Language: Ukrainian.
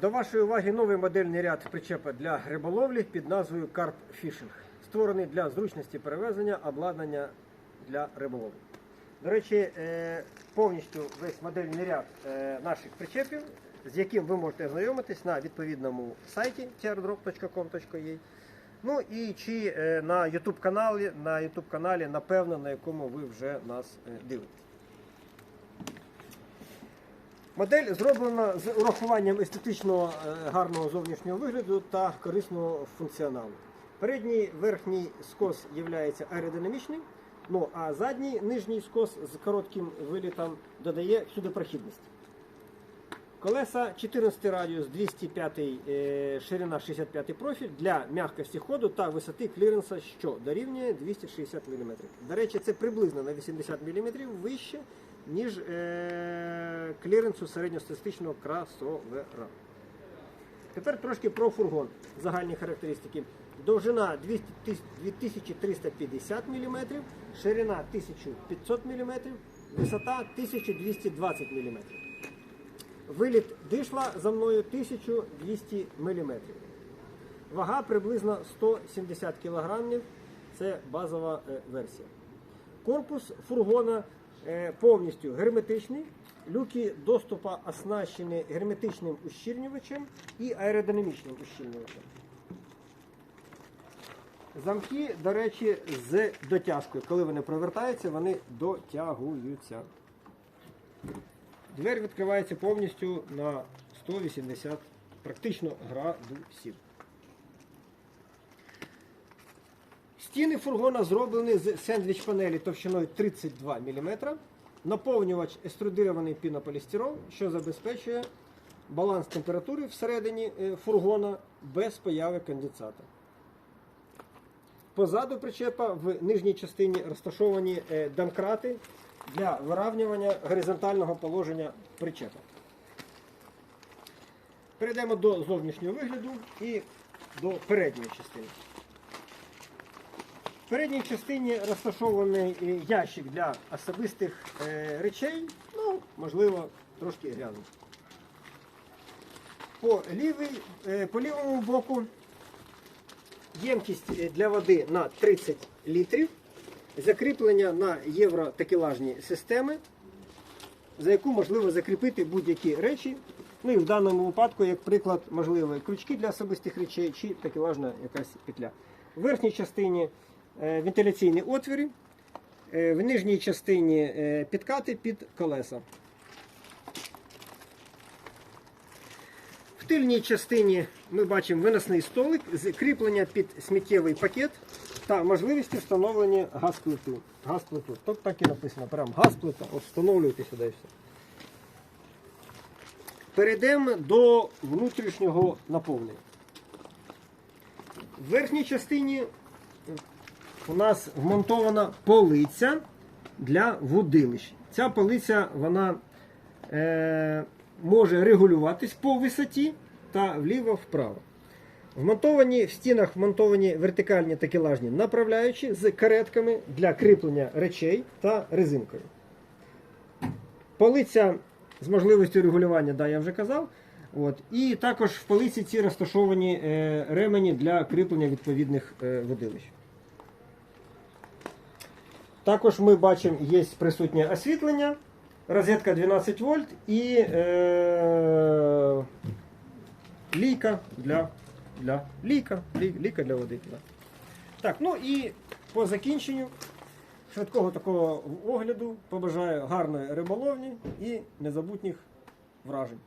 До вашої уваги новий модельний ряд причепа для риболовлі під назвою Carp Fishing, створений для зручності перевезення обладнання для риболовлі. До речі, е, повністю весь модельний ряд е, наших причепів, з яким ви можете ознайомитись на відповідному сайті teardrop.com.ua. Ну і чи е, на YouTube каналі, на YouTube каналі, напевно, на якому ви вже нас дивитесь. Модель зроблена з урахуванням естетичного е, гарного зовнішнього вигляду та корисного функціоналу. Передній верхній скос є аеродинамічним, ну а задній нижній скос з коротким вилітом додає сюдопрохідності. Колеса 14 радіус 205 е, ширина 65 профіль для м'якості ходу та висоти кліренса, що дорівнює 260 мм. До речі, це приблизно на 80 мм вище, ніж е, кліренсу середньостатистичного кросовера. Тепер трошки про фургон. Загальні характеристики. Довжина 200 2350 мм, ширина 1500 мм, висота 1220 мм. Виліт дишла за мною 1200 мм. Вага приблизно 170 кг. Це базова е, версія. Корпус фургона повністю герметичний. Люки доступу оснащені герметичним ущільнювачем і аеродинамічним ущільнювачем. Замки, до речі, з дотяжкою. Коли вони провертаються, вони дотягуються. Двері відкривається повністю на 180 практично градусів. Стіни фургона зроблені з сендвіч панелі товщиною 32 мм. Наповнювач еструдирований пінополістирол, що забезпечує баланс температури всередині е, фургона без появи конденсата. Позаду причепа в нижній частині розташовані е, домкрати для виравнювання горизонтального положення причепа. Перейдемо до зовнішнього вигляду і до передньої частини. В передній частині розташований е, ящик для особистих е, речей, ну, можливо, трошки грязний. По, е, по лівому боку ємкість для води на 30 літрів, закріплення на євротакелажні системи, за яку можливо закріпити будь-які речі. Ну і в даному випадку, як приклад, можливо, крючки для особистих речей чи такелажна якась петля. В верхній частині вентиляційні отвіри, е, в нижній частині е, підкати під колеса. В тильній частині ми бачимо виносний столик кріплення під сміттєвий пакет та можливості встановлення газплиту. Газплиту. Тут так і написано, прям газплита, от встановлюєте сюди все. Перейдемо до внутрішнього наповнення. В верхній частині у нас вмонтована полиця для водилищ. Ця полиця вона е, може регулюватись по висоті та вліво-вправо. Вмонтовані в стінах вмонтовані вертикальні такелажні направляючі з каретками для кріплення речей та резинкою. Полиця з можливістю регулювання, да, я вже казав. От. І також в полиці ці розташовані е, ремені для кріплення відповідних е, водилищ. Також ми бачимо, є присутнє освітлення, розетка 12 вольт і е, лійка для, для, лійка, лі- лійка для води. Так, ну і по закінченню швидкого такого огляду побажаю гарної риболовні і незабутніх вражень.